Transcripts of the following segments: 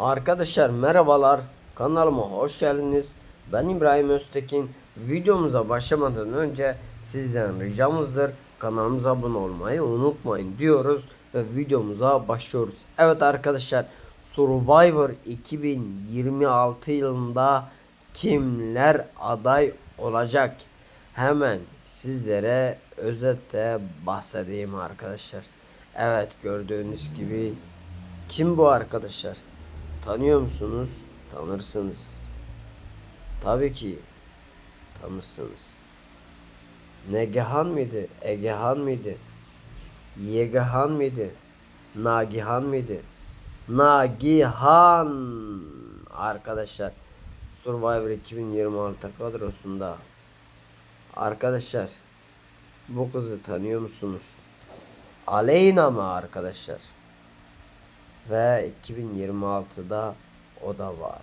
Arkadaşlar merhabalar kanalıma hoş geldiniz. Ben İbrahim Öztekin. Videomuza başlamadan önce sizden ricamızdır kanalımıza abone olmayı unutmayın diyoruz ve videomuza başlıyoruz. Evet arkadaşlar Survivor 2026 yılında kimler aday olacak? Hemen sizlere özetle bahsedeyim arkadaşlar. Evet gördüğünüz gibi kim bu arkadaşlar? Tanıyor musunuz? Tanırsınız. Tabii ki tanırsınız. Negehan mıydı? Egehan mıydı? Yegehan mıydı? Nagihan mıydı? Nagihan arkadaşlar Survivor 2026 kadrosunda arkadaşlar bu kızı tanıyor musunuz? Aleyna mı arkadaşlar? Ve 2026'da o da var.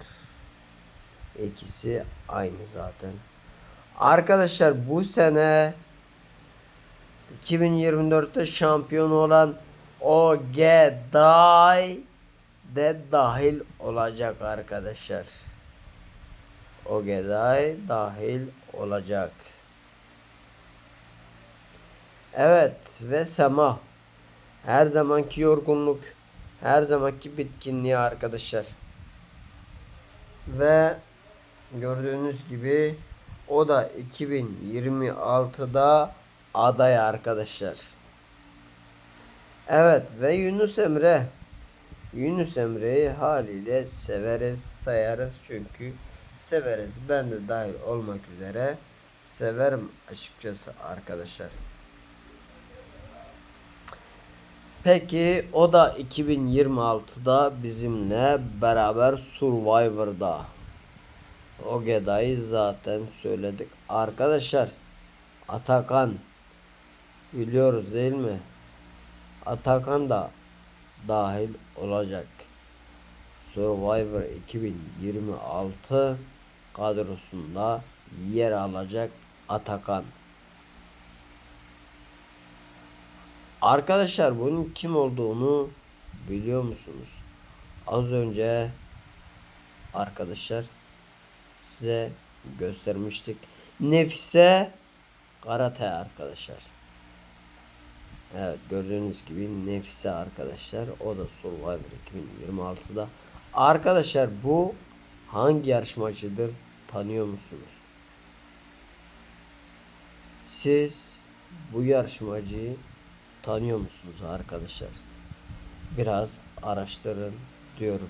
İkisi aynı zaten. Arkadaşlar bu sene 2024'te şampiyon olan Ogeday de dahil olacak arkadaşlar. Ogeday dahil olacak. Evet ve Sema. Her zamanki yorgunluk, her zamanki bitkinliği arkadaşlar. Ve gördüğünüz gibi o da 2026'da aday arkadaşlar. Evet ve Yunus Emre. Yunus Emre'yi haliyle severiz, sayarız çünkü severiz. Ben de dahil olmak üzere severim açıkçası arkadaşlar. Peki o da 2026'da bizimle beraber Survivor'da. O Geda'yı zaten söyledik. Arkadaşlar Atakan biliyoruz değil mi? Atakan da dahil olacak. Survivor 2026 kadrosunda yer alacak Atakan. Arkadaşlar bunun kim olduğunu biliyor musunuz? Az önce arkadaşlar size göstermiştik. Nefise Karate arkadaşlar. Evet gördüğünüz gibi Nefise arkadaşlar. O da Survivor 2026'da. Arkadaşlar bu hangi yarışmacıdır tanıyor musunuz? Siz bu yarışmacıyı tanıyor musunuz arkadaşlar? Biraz araştırın diyorum.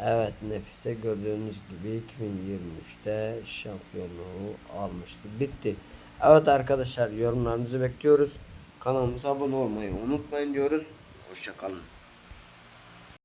Evet Nefise gördüğünüz gibi 2023'te şampiyonluğu almıştı. Bitti. Evet arkadaşlar yorumlarınızı bekliyoruz. Kanalımıza abone olmayı unutmayın diyoruz. Hoşçakalın.